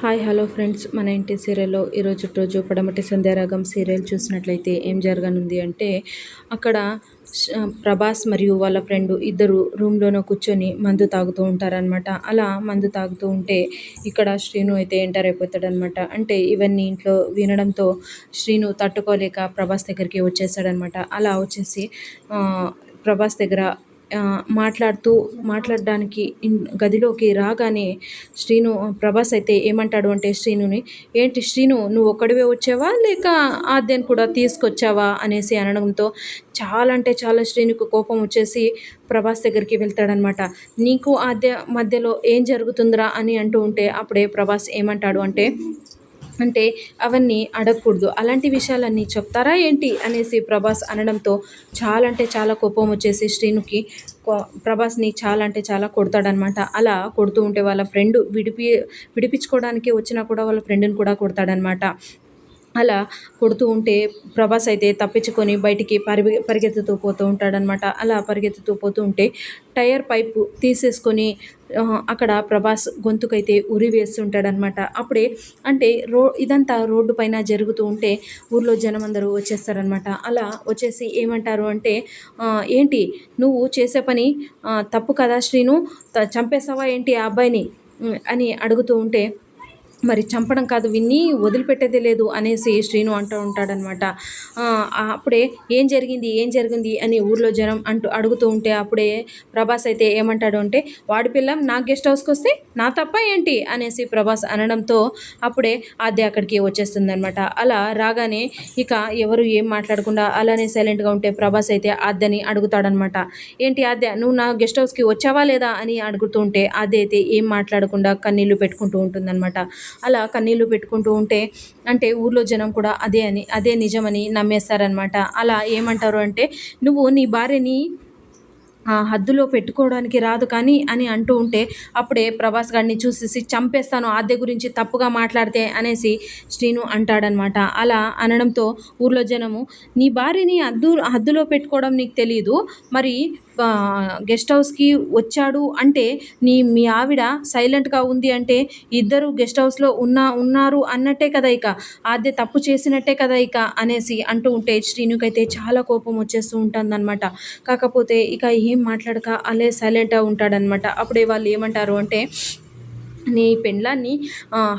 Hi hello friends. మన ఇంటి సీరియల్లో ఈరోజు రోజు పడమటి సంధ్యారాగం సీరియల్ చూసినట్లయితే ఏం జరగనుంది అంటే అక్కడ ప్రభాస్ మరియు వాళ్ళ ఫ్రెండ్ ఇద్దరు రూమ్లోనో కూర్చొని మందు తాగుతూ ఉంటారనమాట అలా మందు తాగుతూ ఉంటే ఇక్కడ శ్రీను అయితే ఎంటర్ అయిపోతాడనమాట అంటే ఇవన్నీ ఇంట్లో వినడంతో శ్రీను తట్టుకోలేక ప్రభాస్ దగ్గరికి వచ్చేసాడనమాట అలా వచ్చేసి ప్రభాస్ దగ్గర మాట్లాడుతూ మాట్లాడడానికి గదిలోకి రాగానే శ్రీను ప్రభాస్ అయితే ఏమంటాడు అంటే శ్రీనుని ఏంటి శ్రీను నువ్వు ఒక్కడివే వచ్చావా? లేక ఆద్యను కూడా తీసుకొచ్చావా? అనేసి అనడంతో చాలా అంటే చాలా శ్రీనుకు కోపం వచ్చేసి ప్రభాస్ దగ్గరికి వెళ్తాడనమాట. నీకు ఆద్య మధ్యలో ఏం జరుగుతుందిరా? అని అంటూ ఉంటే అప్పుడే ప్రభాస్ ఏమంటాడు అంటే అంటే అవన్నీ అడగకూడదు. అలాంటి విషయాలన్నీ చెప్తారా ఏంటి? అనేసి ప్రభాస్ అనడంతో చాలా అంటే చాలా కోపం వచ్చేసి శ్రీనుకి ప్రభాస్ని చాలా అంటే చాలా కొడతాడనమాట. అలా కొడుతూ ఉంటే వాళ్ళ ఫ్రెండ్ విడిపి విడిపించుకోవడానికి వచ్చినా కూడా వాళ్ళ ఫ్రెండ్ని కూడా కొడతాడనమాట. అలా కొడుతూ ఉంటే ప్రభాస్ అయితే తప్పించుకొని బయటికి పరిగె పరిగెత్తుతూ పోతూ ఉంటాడనమాట. అలా పరిగెత్తుతూ పోతూ ఉంటే టైర్ పైపు తీసేసుకొని అక్కడ ప్రభాస్ గొంతుకైతే ఉరి వేస్తుంటాడనమాట అప్పుడే అంటే రో ఇదంతా రోడ్డు పైన జరుగుతూ ఉంటే ఊర్లో జనం అందరూ వచ్చేస్తారనమాట అలా వచ్చేసి ఏమంటారు అంటే ఏంటి? నువ్వు చేసే పని తప్పు కదా శ్రీను? చంపేస్తావా ఏంటి ఆ అబ్బాయిని? అని అడుగుతూ ఉంటే మరి చంపడం కాదు విన్ని వదిలిపెట్టేదే లేదు అనేసి శ్రీను అంటూ ఉంటాడనమాట. అప్పుడే ఏం జరిగింది ఏం జరిగింది అని ఊర్లో జనం అంటూ అడుగుతూ ఉంటే అప్పుడే ప్రభాస్ అయితే ఏమంటాడు అంటే వాడి పిల్ల నా గెస్ట్ హౌస్కి వస్తే నా తప్ప ఏంటి? అనేసి ప్రభాస్ అనడంతో అప్పుడే ఆద్య అక్కడికి వచ్చేస్తుంది అనమాట అలా రాగానే ఇక ఎవరు ఏం మాట్లాడకుండా అలానే సైలెంట్గా ఉంటే ప్రభాస్ అయితే ఆద్యని అడుగుతాడనమాట. ఏంటి ఆద్య నువ్వు నా గెస్ట్ హౌస్కి వచ్చావా లేదా? అని అడుగుతూ ఉంటే ఆద్య అయితే ఏం మాట్లాడకుండా కన్నీళ్ళు పెట్టుకుంటూ ఉంటుందన్నమాట అలా కన్నీళ్ళు పెట్టుకుంటూ ఉంటే అంటే ఊర్లో జనం కూడా అదే అని అదే నిజమని నమ్మేస్తారనమాట అలా ఏమంటారు అంటే నువ్వు నీ భార్యని హద్దులో పెట్టుకోవడానికి రాదు కానీ అని అంటూ ఉంటే అప్పుడే ప్రభాస్ గారిని చూసేసి చంపేస్తాను ఆద్య గురించి తప్పుగా మాట్లాడితే అనేసి శ్రీను అంటాడనమాట. అలా అనడంతో ఊర్లో జనము నీ భార్యని హద్దు హద్దులో పెట్టుకోవడం నీకు తెలియదు మరి గెస్ట్ హౌస్కి వచ్చాడు అంటే నీ మీ ఆవిడ సైలెంట్గా ఉంది అంటే ఇద్దరు గెస్ట్ హౌస్లో ఉన్న ఉన్నారు అన్నట్టే కదా ఇక. ఆద్య తప్పు చేసినట్టే కదా ఇక అనేసి అంటూ ఉంటే శ్రీనుకైతే చాలా కోపం వచ్చేస్తూ ఉంటుందన్నమాట. కాకపోతే ఇక ఏం మాట్లాడక అలే సైలెంట్గా ఉంటాడనమాట అప్పుడే వాళ్ళు ఏమంటారు అంటే నీ పెండ్లాన్ని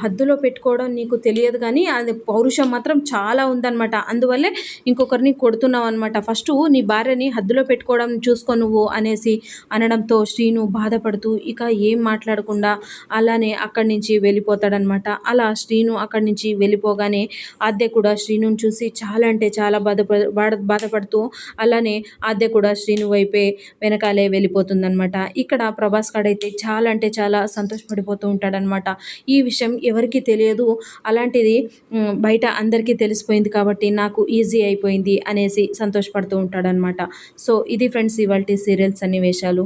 హద్దులో పెట్టుకోవడం నీకు తెలియదు కానీ అది పౌరుషం మాత్రం చాలా ఉందన్నమాట. అందువల్లే ఇంకొకరిని కొడుతున్నావు అనమాట ఫస్ట్ నీ భార్యని హద్దులో పెట్టుకోవడం చూసుకో నువ్వు అనేసి అనడంతో శ్రీను బాధపడుతూ ఇక ఏం మాట్లాడకుండా అలానే అక్కడి నుంచి వెళ్ళిపోతాడనమాట అలా శ్రీను అక్కడి నుంచి వెళ్ళిపోగానే ఆద్య కూడా శ్రీనుని చూసి చాలా అంటే చాలా బాధపడ బాధపడుతూ అలానే ఆద్య కూడా శ్రీను వైపే వెనకాలే వెళ్ళిపోతుందనమాట ఇక్కడ ప్రభాస్ కాడైతే చాలా అంటే చాలా సంతోషపడిపోతూ ఉంటాడనమాట. ఈ విషయం ఎవరికి తెలియదు. అలాంటిది బయట అందరికీ తెలిసిపోయింది కాబట్టి నాకు ఈజీ అయిపోయింది అనేసి సంతోషపడుతూ ఉంటాడనమాట. సో ఇది ఫ్రెండ్స్ ఇవాళ సీరియల్ సన్నివేశాలు.